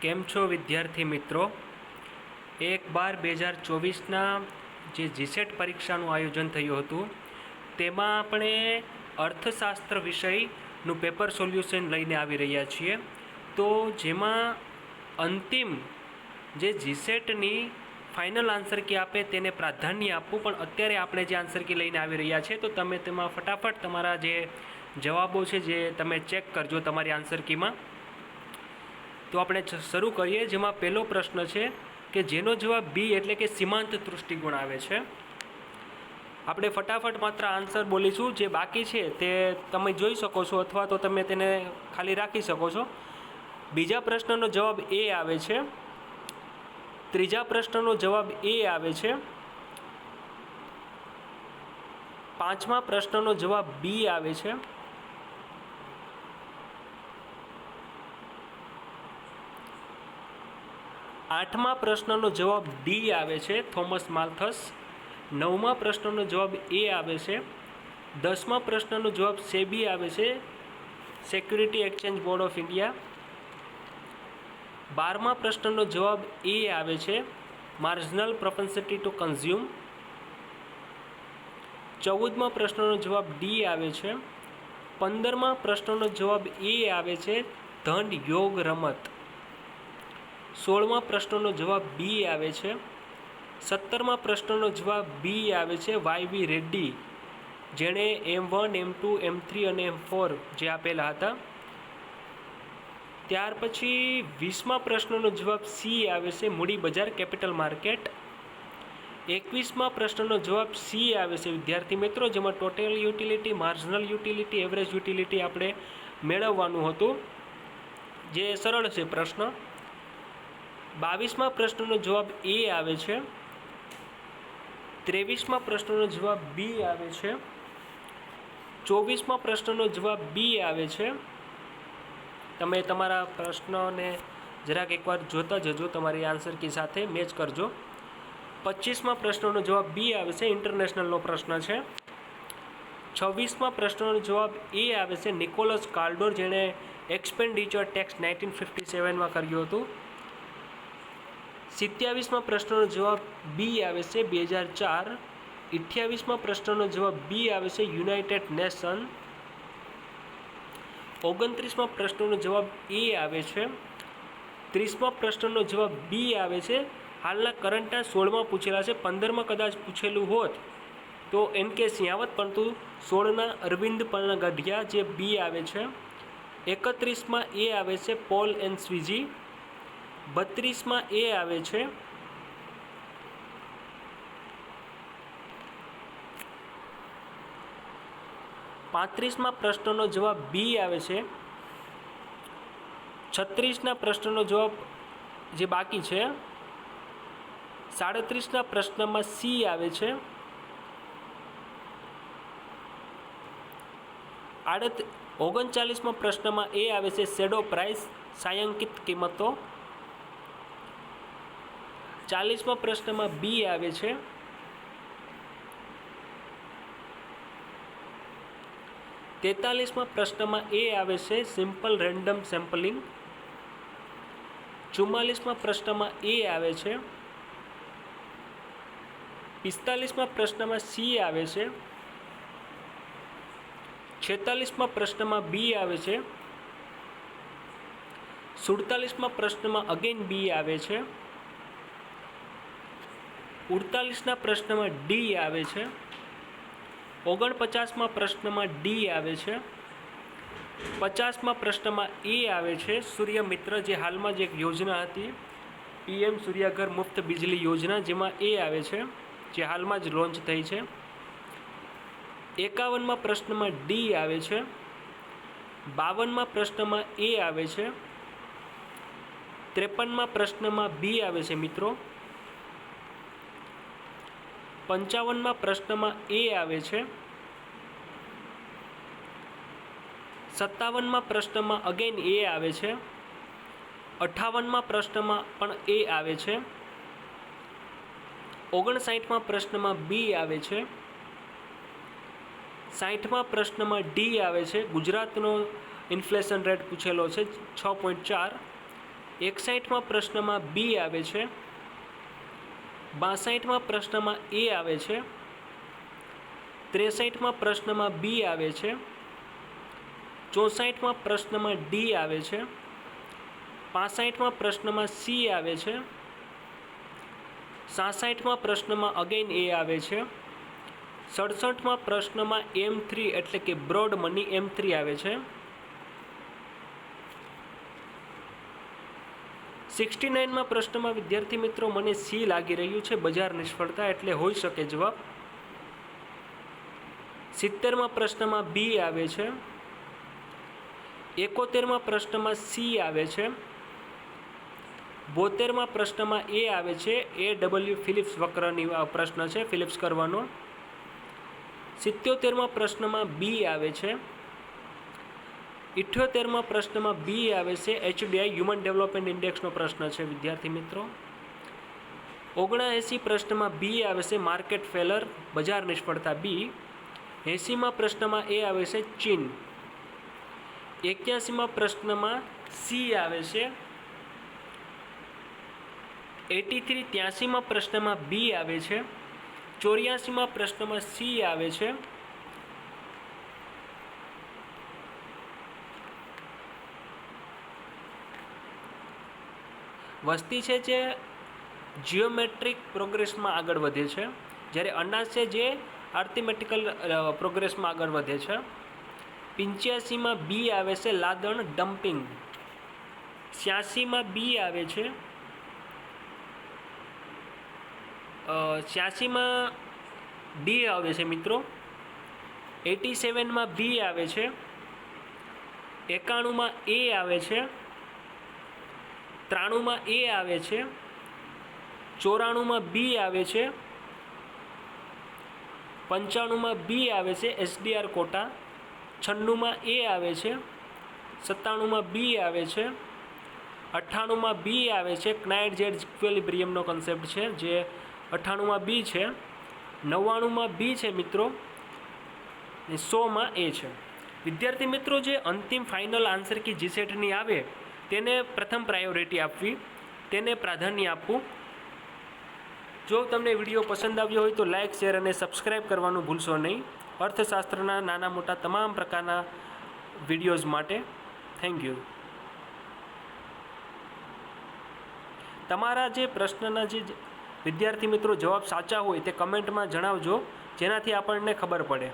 કેમ છો વિદ્યાર્થી મિત્રો? એક બાર બે હજાર ચોવીસના જે જીસેટ પરીક્ષાનું આયોજન થયું હતું, તેમાં આપણે અર્થશાસ્ત્ર વિષયનું પેપર સોલ્યુશન લઈને આવી રહ્યા છીએ. તો જેમાં અંતિમ જે જીસેટની ફાઇનલ આન્સર કી આપે તેને પ્રાધાન્ય આપવું, પણ અત્યારે આપણે જે આન્સર કી લઈને આવી રહ્યા છીએ, તો તમે તેમાં ફટાફટ તમારા જે જવાબો છે, જે તમે ચેક કરજો તમારી આન્સર કીમાં. તો આપણે શરૂ કરીએ, જેમાં પહેલો પ્રશ્ન છે કે જેનો જવાબ બી એટલે કે સીમાંત દૃષ્ટિકોણ આવે છે. આપણે ફટાફટ માત્ર આન્સર બોલીશું. જે બાકી છે તે તમે જોઈ શકો છો અથવા તો તમે તેને ખાલી રાખી શકો છો. બીજા પ્રશ્નનો જવાબ એ આવે છે. ત્રીજા પ્રશ્નનો જવાબ એ આવે છે. પાંચમા પ્રશ્નનો જવાબ બી આવે છે. આઠમા પ્રશ્નનો જવાબ ડી આવે છે, થોમસ માલ્થસ. નવમા પ્રશ્નનો જવાબ એ આવે છે. દસમા પ્રશ્નનો જવાબ સેબી આવે છે. Security exchange board of India બારમા પ્રશ્નનો જવાબ એ આવે છે માર્જનલ પ્રોપન્સિટી ટુ કન્ઝ્યુમ ચૌદમા પ્રશ્નનો જવાબ ડી આવે છે. પંદરમા પ્રશ્નનો જવાબ એ આવે છે, ધન, યોગ, રમત. સોળમા પ્રશ્નનો જવાબ બી આવે છે. સત્તરમા પ્રશ્નનો જવાબ બી આવે છે વાય વી રેડ્ડી, જેણે M one, M two, M three અને એમ ફોર જે આપેલા હતા. ત્યાર પછી વીસમા પ્રશ્નનો જવાબ સી આવે છે મૂડી બજાર કેપિટલ માર્કેટ. એકવીસમા પ્રશ્નનો જવાબ સી આવે છે વિદ્યાર્થી મિત્રો, જેમાં total utility, marginal utility, average utility આપણે મેળવવાનું હતું. જે સરળ છે પ્રશ્ન. બાવીસમા પ્રશ્નનો જવાબ એ આવે છે. ત્રેવીસમાં પ્રશ્નનો જવાબ બી આવે છે. ચોવીસમાં પ્રશ્નનો જવાબ બી આવે છે. તમે તમારા પ્રશ્નને જરાક એકવાર જોતા જજો, તમારી આન્સર કી સાથે મેચ કરજો. પચીસમાં પ્રશ્નનો જવાબ બી આવે છે ઇન્ટરનેશનલનો પ્રશ્ન છે. છવ્વીસમાં પ્રશ્નનો જવાબ એ આવે છે, નિકોલસ કાર્ડોર જેણે એક્સપેન્ડિચર ટેક્સ નાઇન્ટીન ફિફ્ટી સેવનમાં કર્યું હતું. સિત્યાવીસમાં પ્રશ્નનો જવાબ બી આવે છે, બે હજાર ચાર. અઠ્યાવીસમાં પ્રશ્નનો જવાબ બી આવે છે, યુનાઇટેડ નેશન. ઓગણત્રીસમાં પ્રશ્નનો જવાબ એ આવે છે. ત્રીસમાં પ્રશ્નનો જવાબ બી આવે છે. હાલના કરંટના સોળમાં પૂછેલા છે, પંદરમાં કદાચ પૂછેલું હોત તો એન કે સિયાવત પરંતુ સોળના અરવિંદ ગઢિયા જે બી આવે છે. એકત્રીસમાં એ આવે છે, પોલ એન્ડ સ્વીજી. બત્રીસમાં એ આવે છે. પાંત્રીસમાં પ્રશ્નનો જવાબ બી આવે છે. છત્રીસના પ્રશ્નનો જવાબ જે બાકી છે, સાડત્રીસના પ્રશ્નમાં સી આવે છે. આડત ઓગણચાલીસમાં પ્રશ્નમાં એ આવે છે, શેડો પ્રાઇસ, સાયંકિત કિંમતો. ચાલીસમાં પ્રશ્નમાં બી આવે છે. તેતાલીસમાં પ્રશ્નમાં એ આવે છે સિમ્પલ રેન્ડમ સેમ્પલિંગ ચુમ્માલીસમાં પ્રશ્નમાં એ આવે છે. પિસ્તાલીસમાં પ્રશ્નમાં સી આવે છે. છેતાલીસમાં પ્રશ્નમાં બી આવે છે. સુડતાલીસમાં પ્રશ્નમાં અગેન બી આવે છે. ઉડતાલીસના પ્રશ્નમાં ડી આવે છે. ઓગણપચાસમાં પ્રશ્નમાં ડી આવે છે. પચાસમાં પ્રશ્નમાં એ આવે છે. સૂર્ય મિત્ર જે હાલમાં જે એક યોજના હતી. પીએમ સૂર્યઘર મુફ્ત બિજલી યોજના જેમાં એ આવે છે, જે હાલમાં જ લોન્ચ થઈ છે. એકાવનમાં પ્રશ્નમાં ડી આવે છે. બાવનમાં પ્રશ્નમાં એ આવે છે. ત્રેપનમાં પ્રશ્નમાં બી આવે છે, મિત્રો. પંચાવનમાં પ્રશ્નમાં એ આવે છે. સત્તાવનમાં પ્રશ્નમાં અગેન એ આવે છે. અઠ્ઠાવનમાં પ્રશ્નમાં પણ એ આવે છે. ઓગણસાઠમાં પ્રશ્નમાં બી આવે છે. સાઠમાં પ્રશ્નમાં ડી આવે છે. ગુજરાતનો ઇન્ફ્લેશન રેટ પૂછેલો છે છ પોઈન્ટ ચાર. એકસાઠમાં પ્રશ્નમાં બી આવે છે. બાસઠમાં પ્રશ્નમાં એ આવે છે. ત્રેસઠમાં પ્રશ્નમાં બી આવે છે. ચોસઠમાં પ્રશ્નમાં ડી આવે છે. પાસઠમાં પ્રશ્નમાં સી આવે છે. સાસઠમાં પ્રશ્નમાં અગેન એ આવે છે. સડસઠમાં પ્રશ્નમાં એમ થ્રી એટલે કે બ્રોડ મની એમ થ્રી આવે છે. સિક્સટી નાઇનમાં પ્રશ્નમાં વિદ્યાર્થી મિત્રો, મને સી લાગી રહ્યું છે, બજાર નિષ્ફળતા એટલે હોઈ શકે જવાબ. સિત્તેરમાં પ્રશ્નમાં બી આવે છે. એકોતેરમાં પ્રશ્નમાં સી આવે છે. બોતેરમાં પ્રશ્નમાં એ આવે છે. એ ડબલ્યુ ફિલિપ્સ વક્રની પ્રશ્ન છે, ફિલિપ્સ કરવાનો. સિત્યોતેરમાં પ્રશ્નમાં બી આવે છે. ઇઠ્યોતેરમાં પ્રશ્નમાં બી આવે છે એચડીઆઈ હ્યુમન ડેવલપમેન્ટ ઇન્ડેક્સનો પ્રશ્ન છે, વિદ્યાર્થી મિત્રો. ઓગણએંસી પ્રશ્નમાં બી આવે છે માર્કેટ ફેલર બજાર નિષ્ફળતા બી એંસીમાં પ્રશ્નમાં એ આવે છે, ચીન. એક્યાસીમાં પ્રશ્નમાં સી આવે છે, એટી થ્રી, ત્યાસીમાં પ્રશ્નમાં બી આવે છે, ચોર્યાસીમાં પ્રશ્નમાં સી આવે છે વસ્તી છે જે જીઓમેટ્રિક પ્રોગ્રેસમાં આગળ વધે છે. જ્યારે અનાજ છે જે આર્થિમેટિકલ પ્રોગ્રેસમાં આગળ વધે છે. પિંચ્યાસીમાં બી આવે છે લાદણ ડમ્પિંગ છ્યાસીમાં બી આવે છે છ્યાસીમાં ડી આવે છે મિત્રો. એટી સેવનમાં બી આવે છે. એકાણુંમાં એ આવે છે. ત્રાણુંમાં એ આવે છે, ચોરાણુંમાં બી આવે છે, પંચાણુંમાં બી આવે છે, એસડીઆર કોટા, છન્નુંમાં એ આવે છે, સત્તાણુંમાં બી આવે છે, અઠ્ઠાણુંમાં બી આવે છે ક્નાઇટ જેડ ઇક્વેલિબ્રિયમનો કન્સેપ્ટ છે, જે અઠ્ઠાણુંમાં બી છે, નવ્વાણુંમાં બી છે મિત્રો, ને સોમાં એ છે. વિદ્યાર્થી મિત્રો, જે અંતિમ ફાઇનલ આન્સર કી જીસેટની આવે તેને પ્રથમ પ્રાયોરિટી આપવી, તેને પ્રાધાન્ય આપવું. જો તમને વીડિયો પસંદ આવ્યો હોય તો લાઇક શેર અને સબસ્ક્રાઈબ કરવાનું ભૂલશો નહીં. અર્થશાસ્ત્રના નાના મોટા તમામ પ્રકારના વિડીયોઝ માટે થેન્ક યુ તમારા જે પ્રશ્નના જે વિદ્યાર્થી મિત્રો જવાબ સાચા હોય તે કમેન્ટમાં જણાવજો, જેનાથી આપણને ખબર પડે.